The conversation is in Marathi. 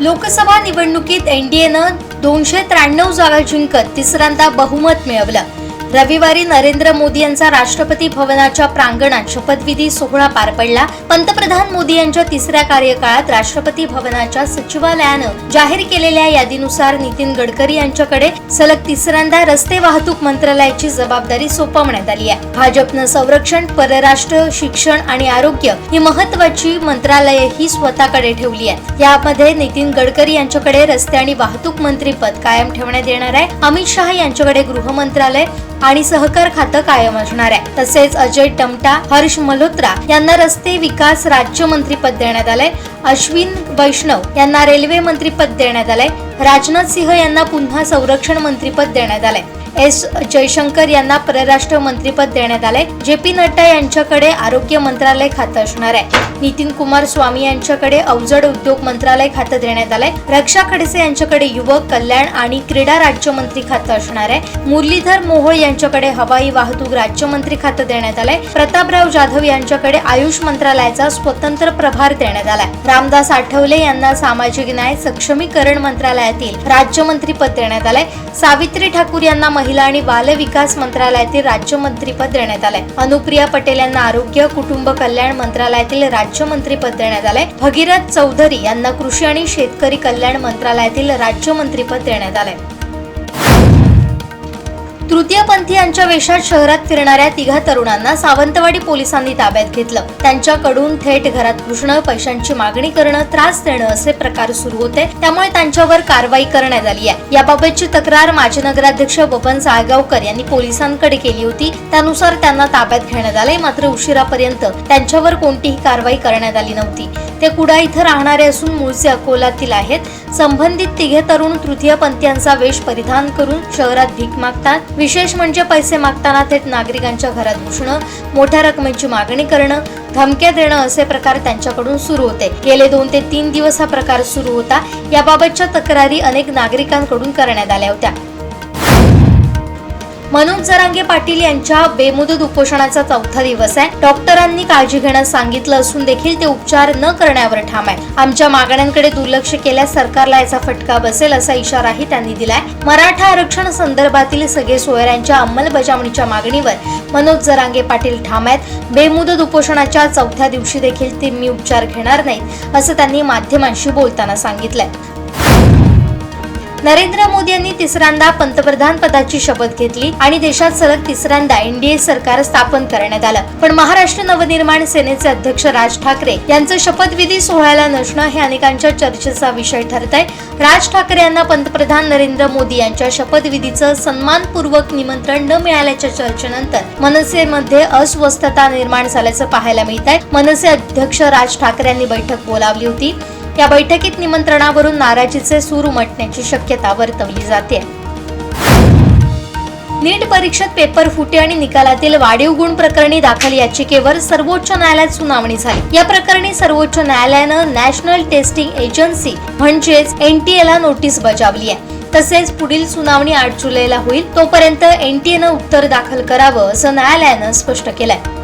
लोकसभा निवडणुकीत एनडीएनं दोनशे त्र्याण्णव जागा जिंकत तिसऱ्यांदा बहुमत मिळवलं. रविवारी नरेंद्र मोदी यांचा राष्ट्रपती भवनाच्या प्रांगणात शपथविधी सोहळा पार पडला. पंतप्रधान मोदी यांच्या तिसऱ्या कार्यकाळात राष्ट्रपती भवनाच्या सचिवालयानं जाहीर केलेल्या यादीनुसार नितीन गडकरी यांच्याकडे सलग तिसऱ्यांदा रस्ते वाहतूक मंत्रालयाची जबाबदारी सोपवण्यात आली आहे. भाजपनं संरक्षण परराष्ट्र शिक्षण आणि आरोग्य ही महत्वाची मंत्रालय ही स्वतःकडे ठेवली आहेत. यामध्ये नितीन गडकरी यांच्याकडे रस्ते आणि वाहतूक मंत्री पद कायम ठेवण्यात येणार आहे. अमित शहा यांच्याकडे गृह मंत्रालय आणि सहकार खातं कायम असणार आहे. तसेच अजय टमटा हर्ष मल्होत्रा यांना रस्ते विकास राज्यमंत्रीपद देण्यात आलंय. अश्विन वैष्णव यांना रेल्वे मंत्रीपद देण्यात आलंय. राजनाथ सिंह यांना पुन्हा संरक्षण मंत्रीपद देण्यात आलंय. एस जयशंकर यांना परराष्ट्र मंत्रीपद देण्यात आले जे पी नड्डा यांच्याकडे आरोग्य मंत्रालय खातं असणार आहे. नितीन कुमार स्वामी यांच्याकडे अवजड उद्योग मंत्रालय खातं देण्यात आलंय. रक्षा खडसे यांच्याकडे युवक कल्याण आणि क्रीडा राज्यमंत्री खातं असणार आहे. मुरलीधर मोहोळ यांच्याकडे हवाई वाहतूक राज्यमंत्री खातं देण्यात आलंय. प्रतापराव जाधव यांच्याकडे आयुष मंत्रालयाचा स्वतंत्र प्रभार देण्यात आलाय. रामदास आठवले यांना सामाजिक न्याय सक्षमीकरण मंत्रालयातील राज्यमंत्रीपद देण्यात आलंय. सावित्री ठाकूर यांना महिला आणि बाल विकास मंत्रालयातील राज्यमंत्रीपद देण्यात आलंय. अनुप्रिया पटेल यांना आरोग्य कुटुंब कल्याण मंत्रालयातील राज्यमंत्रीपद देण्यात आलंय. भगीरथ चौधरी यांना कृषी आणि शेतकरी कल्याण मंत्रालयातील राज्यमंत्रीपद देण्यात आलंय. तृतीयपंथीयांच्या वेशात शहरात फिरणाऱ्या तिघा तरुणांना सावंतवाडी पोलिसांनी ताब्यात घेतलं. त्यांच्याकडून थेट घरात घुसणं पैशांची मागणी करणं त्रास देणं असे प्रकार सुरू होते. त्यामुळे त्यांच्यावर कारवाई करण्यात आली आहे. याबाबतची तक्रार माजी नगराध्यक्ष बबन साळगावकर यांनी पोलिसांकडे केली होती. त्यानुसार त्यांना ताब्यात घेण्यात आले मात्र उशिरापर्यंत त्यांच्यावर कोणतीही कारवाई करण्यात आली नव्हती. ते कुडा इथं राहणारे असून मूळचे अकोलातील आहेत. संबंधित तिघे तरुण तृतीय पंथीयांचा वेश परिधान करून शहरात भीक मागतात. विशेष म्हणजे पैसे मागताना थेट नागरिकांच्या घरात घुसणं मोठ्या रकमेची मागणी करणं धमक्या देणं असे प्रकार त्यांच्याकडून सुरू होते. गेले दोन ते तीन दिवस हा प्रकार सुरू होता. याबाबतच्या तक्रारी अनेक नागरिकांकडून करण्यात आल्या होत्या. मनोज जरांगे पाटील यांच्या बेमुदत उपोषणाचा चौथा दिवस आहे. डॉक्टरांनी काळजी घेण्यास सांगितलं असून देखील ते उपचार न करण्यावर ठाम आहे. आमच्या मागण्यांकडे दुर्लक्ष केल्यास सरकारला याचा फटका बसेल असा इशाराही त्यांनी दिलाय. मराठा आरक्षण संदर्भातील सगळे सोयऱ्यांच्या अंमलबजावणीच्या मागणीवर मनोज जरांगे पाटील ठाम आहेत. बेमुदत उपोषणाच्या चौथ्या दिवशी देखील ते मी उपचार घेणार नाहीत असं त्यांनी माध्यमांशी बोलताना सांगितलंय. नरेंद्र मोदी यांनी तिसऱ्यांदा पंतप्रधान पदाची शपथ घेतली आणि देशात सलग तिसऱ्यांदा एनडीए सरकार स्थापन करण्यात आलं. पण महाराष्ट्र नवनिर्माण सेनेचे अध्यक्ष राज ठाकरे यांचं शपथविधी सोहळ्याला नसणं हे अनेकांच्या चर्चेचा विषय ठरत आहे राज ठाकरे यांना पंतप्रधान नरेंद्र मोदी यांच्या शपथविधीचं सन्मानपूर्वक निमंत्रण न मिळाल्याच्या चर्चेनंतर मनसेमध्ये अस्वस्थता निर्माण झाल्याचं पाहायला मिळत आहे मनसे अध्यक्ष राज ठाकरे यांनी बैठक बोलावली होती. या बैठकीत निमंत्रणावरून नाराजीचे सूर उमटण्याची शक्यता वर्तवली जाते. नीट परीक्षेत पेपर फुटे आणि निकालातील वाढीव गुण प्रकरणी दाखल याचिकेवर सर्वोच्च न्यायालयात सुनावणी झाली. या प्रकरणी सर्वोच्च न्यायालयानं नॅशनल टेस्टिंग एजन्सी म्हणजेच एनटीए ला नोटीस बजावली आहे. तसेच पुढील सुनावणी आठ जुलैला होईल तोपर्यंत एनटीएनं उत्तर दाखल करावं असं न्यायालयानं स्पष्ट केलंय.